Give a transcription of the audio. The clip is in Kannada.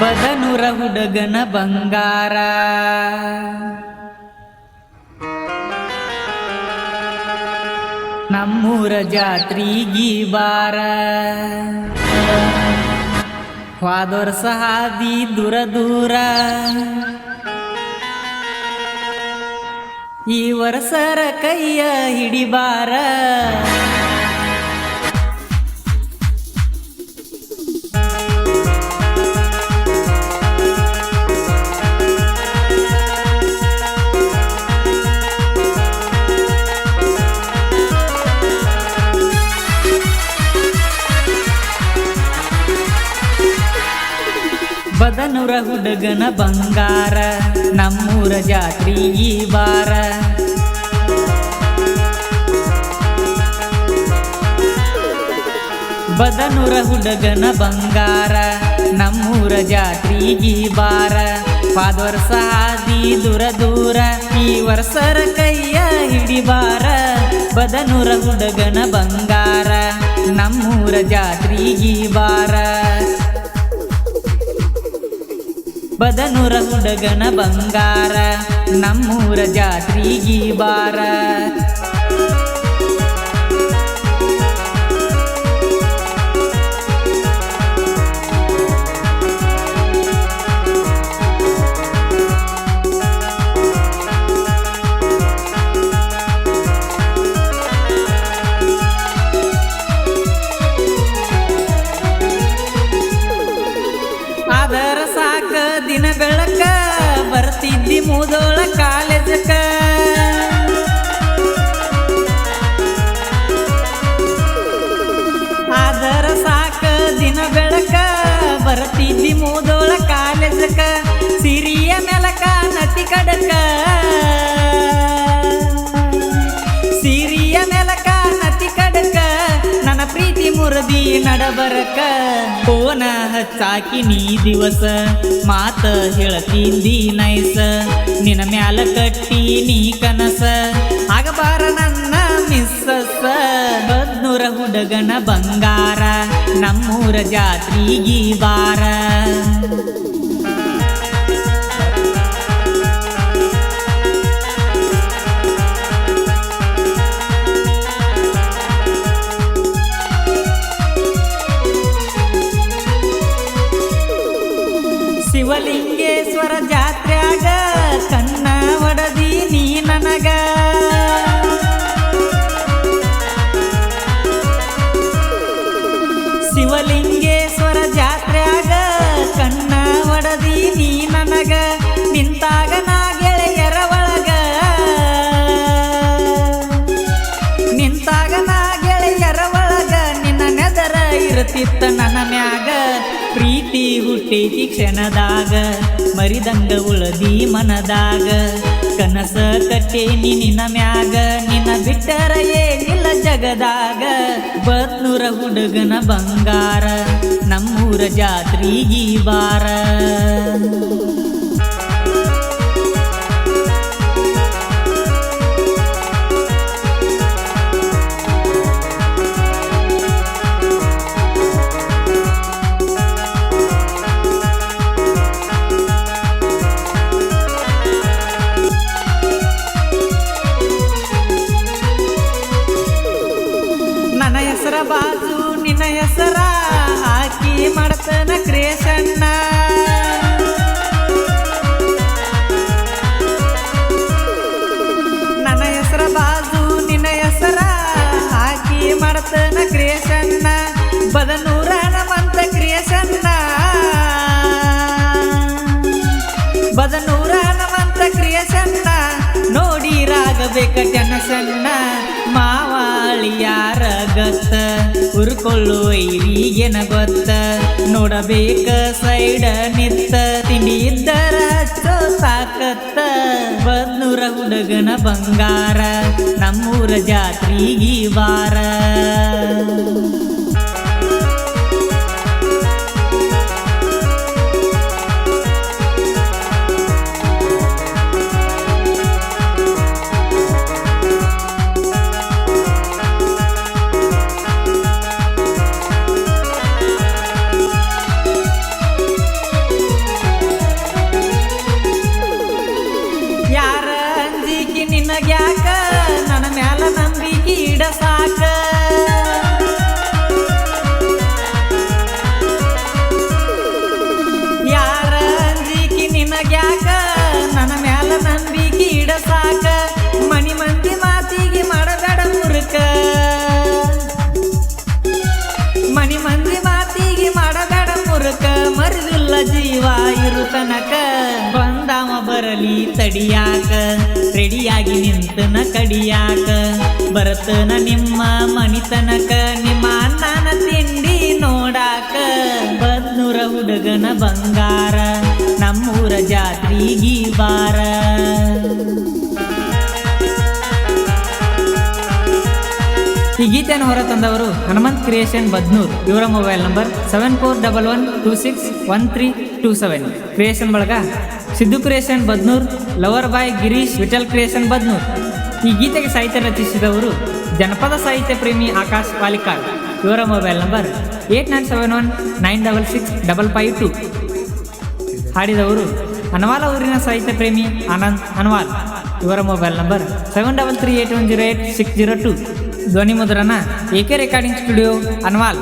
ಬದನುರ ಹುಡಗನ ಬಂಗಾರ. ನಮ್ಮೂರ ಜಾತ್ರಿ ಗೀಬಾರ. ಫಾದರ್ ಸಹಾದಿ ದೂರ ದೂರ ಈ ವರ್ಷರ ಕೈಯ ಹಿಡಿಬಾರ. ಬದನುರ ಹುಡುಗನ ಬಂಗಾರ, ನಮ್ಮೂರ ಜಾತ್ರಿ ಈ ವಾರ ಬದನುರ ಹುಡುಗನ ಬಂಗಾರ, ನಮ್ಮೂರ ಜಾತ್ರಿಗಿ ಬಾರ. ಪಾದ ವರ್ಷ ಆದಿ ದೂರ ದೂರ, ಈ ವರ್ಷರ ಕೈಯ ಹಿಡಿಬಾರ ಬದನುರ ಹುಡುಗನ ಬಂಗಾರ, ನಮ್ಮೂರ ಜಾತ್ರಿಗಿ ಬಾರ. ಬದನುರ ಹುಡುಗನ ಬಂಗಾರ ನಮ್ಮೂರ ಜಾತ್ರಿಗಿ ಬಾರ. ದಿನ ಬೆಳಕ ಬರ್ತಿದ್ದಿ ಮುದೋಳ ಕಾಲೇಜಕ ಆದರ ಸಾಕ ದಿನ ಬೆಳಕ ಬರ್ತಿದ್ದಿ ಮುದೋಳ ಕಾಲೇಜಕ ಸಿರಿಯ ಮೆಲಕ ನತಿ ಕಡಕ ಮುರದಿ ನಡಬರಕ. ಫೋನ ಹಚ್ಚಾಕಿ ನೀ ದಿವಸ, ಮಾತ ಹೇಳ್ತಿದ್ದಿ ನೈಸ. ನಿನ್ನ ಮ್ಯಾಲ ಕಟ್ಟಿ ನೀ ಕನಸ. ಆಗಬಾರ ನನ್ನ ಮಿಸ್ಸಸ. ಬದ್ನೂರ ಹುಡುಗನ ಬಂಗಾರ, ನಮ್ಮೂರ ಜಾತ್ರಿಗಿ ಬಾರ ಇರುತ್ತಿತ್ತ ನನ್ನ ಮ್ಯಾಗ, ಪ್ರೀತಿ ಹುಟ್ಟೈತಿ ಕ್ಷಣದಾಗ, ಮರಿದಂಗ ಉಳದಿ ಮನದಾಗ. ಕನಸ ಕಟ್ಟೇನಿ ನಿನ್ನ ಮ್ಯಾಗ, ನಿನ್ನ ಬಿಟ್ಟರ ಏನಿಲ್ಲ ಜಗದಾಗ. ಬತ್ನೂರ ಹುಡುಗನ ಬಂಗಾರ, ನಮ್ಮೂರ ಜಾತ್ರಿಗಿ ಬಾರ. ಹೆಸರ ಹಾಕಿ ಉರ್ಕೊಳ್ಳು ಐರಿಗೆನ ಗೊತ್ತ ನೋಡಬೇಕ ಸೈಡ ನಿತ್ತ ತಿಂಡಿ ಇದ್ದರ ಸಾಕತ್ತ. ಬದ್ನೂರ ಹುಡುಗನ ಬಂಗಾರ, ನಮ್ಮೂರ ಜಾತ್ರಿಗಿ ಬಾರ ಗಿಡ ಸಾಕ. ಯಾರ ಅಂಜಿಕಿ ನಿನಗ್ಯಾಕ? ನನ್ನ ಮ್ಯಾಲ ನಂಬಿಕೆ ಇಡ ಸಾಕ. ಮನಿ ಮಂದಿ ಮಾತಿಗೆ ಮಾಡಬೇಡ ಮುರುಕ ಮನಿ ಮಂದಿ ಮಾತಿಗೆ ಮಾಡಬೇಡ ಮುರುಕ ಮರಿದಿಲ್ಲ ಜೀವ ಇರು ತನಕ. ಬರಲಿ ತಡಿಯಾಕ. ರೆಡಿಯಾಗಿ ನಿಂತನ ಕಡಿಯಾಕ. ಬರತನ ನಿಮ್ಮ ಮನಿತನಕ, ನಿಮ್ಮ ಅಣ್ಣನ ತಿಂಡಿ ನೋಡಾಕ. ಬದ್ನೂರ ಹುಡುಗನ ಬಂಗಾರ, ನಮ್ಮೂರ ಜಾತ್ರಿಗಿ ಬಾರ. ಈ ಗೀತೆಯನ್ನು ಹೊರತಂದವರು ಹನುಮಂತ್ ಕ್ರಿಯೇಷನ್ ಬದ್ನೂರ್. ಇವರ mobile number seven four double one two six one three two seven. Creation ಬಳಗ Siddu creation Badnur, lover boy Girish, Vittal creation Badnur. ಈ ಗೀತೆಗೆ ಸಾಹಿತ್ಯ ರಚಿಸಿದವರು ಜನಪದ ಸಾಹಿತ್ಯ ಪ್ರೇಮಿ ಆಕಾಶ್ ಪಾಲಿಕಾರ್. ಇವರ mobile number eight nine seven one, nine double six, double five two. ಹಾಡಿದವರು ಅನವಾಲ ಊರಿನ ಸಾಹಿತ್ಯ ಪ್ರೇಮಿ ಆನಂದ್ ಅನ್ವಾಲ್ ಇವರ mobile number seven double three eight one zero eight six zero two. ಧ್ವನಿ ಮುದ್ರಣ ಕೆ ರೆಕಾರ್ಡಿಂಗ್ ಸ್ಟುಡಿಯೋ ಅನ್ವಾಲ್